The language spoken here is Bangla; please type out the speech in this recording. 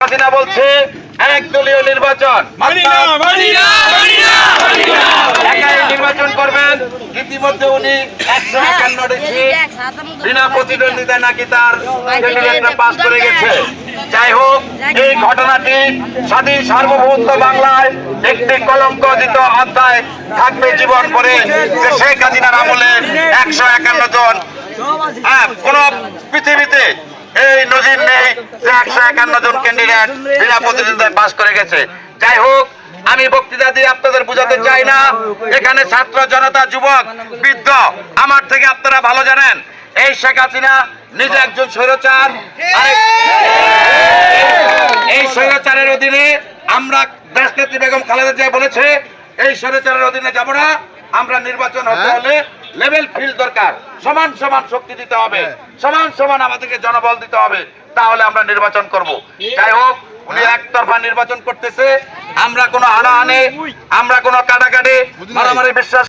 হাসিনা বলছে একদলীয় নির্বাচন। একাই নির্বাচন করবেন। ইতিমধ্যে উনি একশো একান্নটি সিট বিনা প্রতিদ্বন্দ্বিতায় নাকি তার ক্যান্ডিডেটরা পাস করে গেছে। যাই হোক এই ঘটনাটি স্বাধীন সার্বভৌমত্ব বাংলায় একটি কলঙ্কিত অধ্যায় থাকবে জীবন ভরে যে শেখ হাসিনার আমলে একশো একান্ন জন হ্যাঁ কোন পৃথিবীতে এই নজির নেই, যে একশো একান্ন জন ক্যান্ডিডেট বিনা প্রতিদ্বন্দ্বিতায় পাস করে গেছে। যাই হোক, আমি বক্তৃতা দিয়ে আপনাদের বোঝাতে চাই না, এখানে ছাত্র জনতা, যুবক, বৃদ্ধ, আমার থেকে আপনারা ভালো জানেন, এই শেখ হাসিনা নিজে একজন স্বৈরচার এই স্বৈরাচারের অধীনে আমরা দেশনেত্রী বেগম খালেদা জিয়া বলেছে, এই স্বৈরাচারের অধীনে যাব না, আমরা নির্বাচন হতে হলে লেভেল ফিল্ড দরকার। সমান সমান শক্তি দিতে হবে। সমান সমান আমাদেরকে জনবল দিতে হবে। তাহলে আমরা নির্বাচন করব। যাই হোক উনি একতরফা নির্বাচন করতেছে। আমরা কোনো আনা আনে আমরা কোনো কাটাকাটি মারামারি বিশ্বাস